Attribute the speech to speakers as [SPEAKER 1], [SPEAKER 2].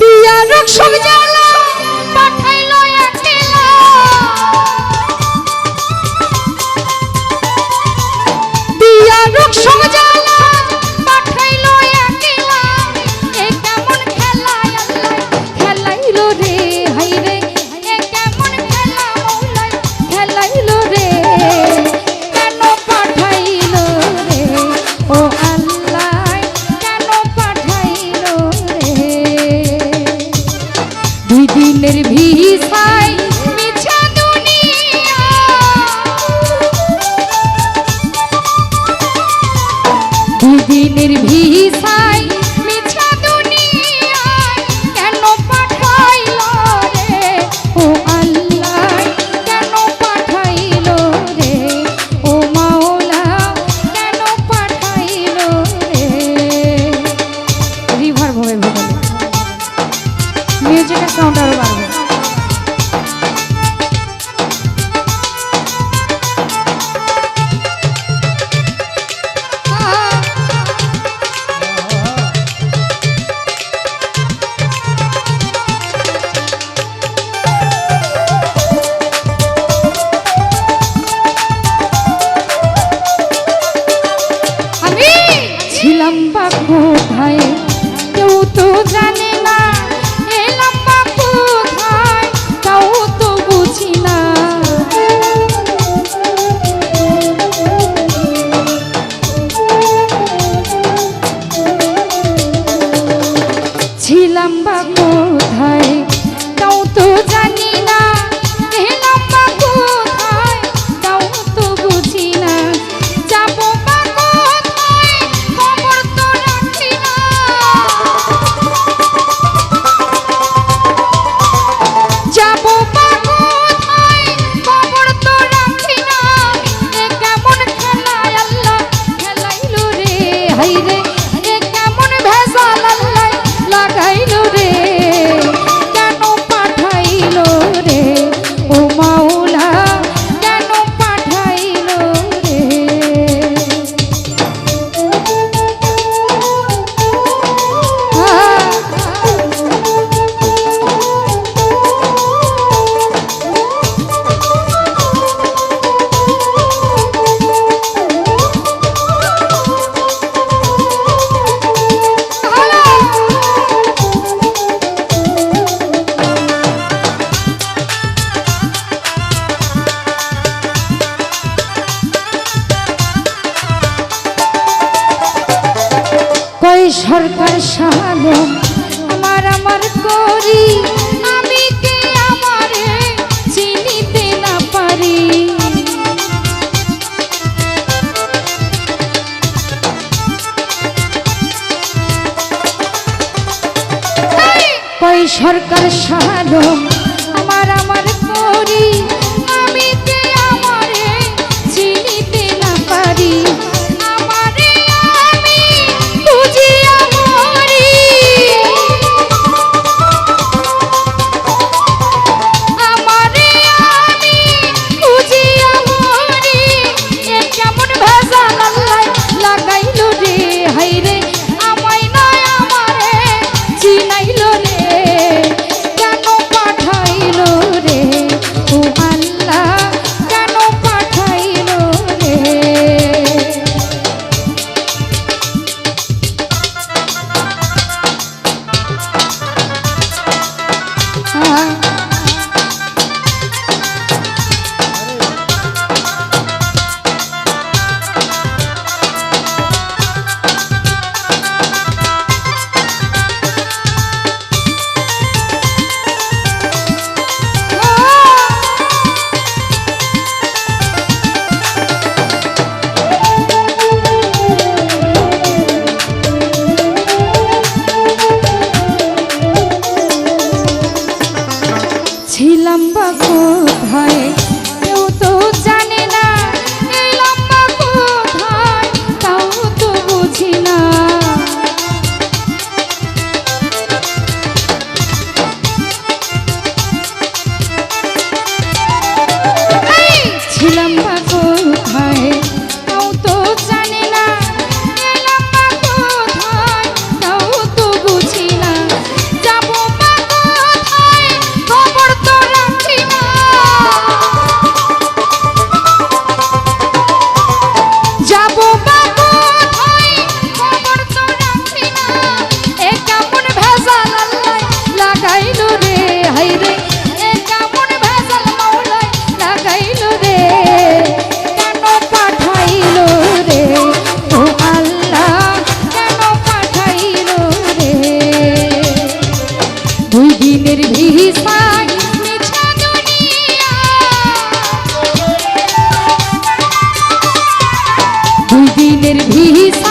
[SPEAKER 1] দিয়া রক্ষক জল ছিলাম বা কোথায়? সরকার সাহানো আমার আমার করি। আমি কে আমার চিনিতে না পারি? সরকার সাহানো বুকের ভিস